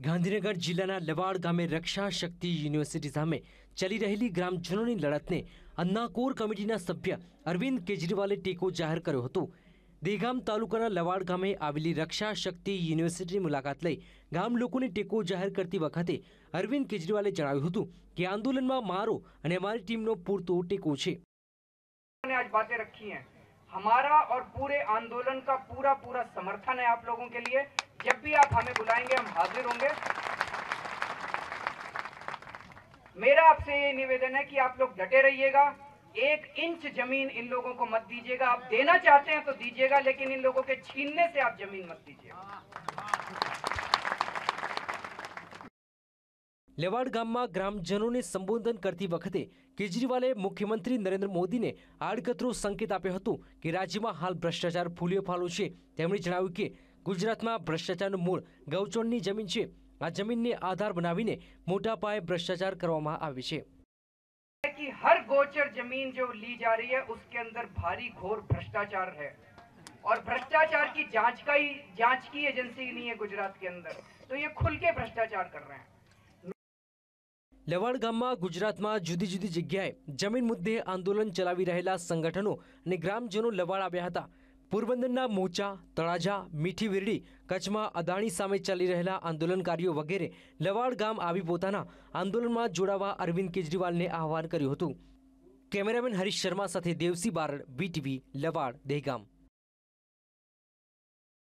ગાંધીનગર જિલ્લાના લવાડ ગામે રક્ષા શક્તિ યુનિવર્સિટી સામે ચાલી રહેલી ગ્રામજનોની લડતને અન્નાકોર કમિટીના સભ્ય અરવિંદ કેજરીવાલે ટેકો જાહેર કર્યો હતો દેગામ તાલુકાના લવાડ ગામે આવેલી રક્ષા શક્તિ યુનિવર્સિટીની મુલાકાત લઈ ગામ લોકોને ટેકો જાહેર કરતી વખતે અરવિંદ કેજરીવાલે જણાવ્યું હતું કે આંદોલનમાં મારો અને અમારી ટીમનો પૂરતો ટેકો છે ने आज बातें रखी हैं हमारा और पूरे आंदोलन का पूरा पूरा समर्थन है आप लोगों के लिए जब भी आप हमें बुलाएंगे हम हाजिर होंगे मेरा आपसे ये निवेदन है कि आप लोग डटे रहिएगा एक इंच जमीन इन लोगों को मत दीजिएगा आप देना चाहते हैं तो दीजिएगा लेकिन इन लोगों के छीनने से आप जमीन मत दीजिएगा લેવાડ ગામમાં ગ્રામજનોને સંબોધન કરતી વખતે કેજરીવાલે મુખ્યમંત્રી નરેન્દ્ર મોદીને આડકતરો સંકેત આપ્યો હતો કે રાજ્યમાં હાલ ભ્રષ્ટાચાર ફૂલ્યો ફાલો છે તેમણે જણાવ્યું કે ગુજરાતમાં ભ્રષ્ટાચારનું મૂળ ગૌચોણની જમીન છે આ જમીનને આધાર બનાવીને મોટા પાયે ભ્રષ્ટાચાર કરવામાં આવે છે है कि हर गोचर जमीन जो ली जा रही है उसके अंदर भारी घोर भ्रष्टाचार है और भ्रष्टाचार की जांच का ही जांच की एजेंसी नहीं है गुजरात के अंदर तो ये खुल के भ्रष्टाचार कर रहे हैं લેવાડ ગામમાં ગુજરાતમાં જુદી જુદી જગ્યાએ જમીન મુદ્દે આંદોલન ચલાવી રહેલા સંગઠનો અને ગ્રામજનો લવાડ આવ્યા હતા પોરબંદરના મોચા તળાજા, મીઠી વીરડી, કચ્છમાં અદાણી સામે ચાલી રહેલા આંદોલનકારીઓ વગેરે લવાડ ગામ આવી પોતાના આંદોલનમાં જોડાવા અરવિંદ કેજરીવાલને આહવાન કર્યું હતું. કેમેરામેન હરીશ શર્મા સાથે દેવસી બારડ બીટીવી લવાડ, દહેગામ.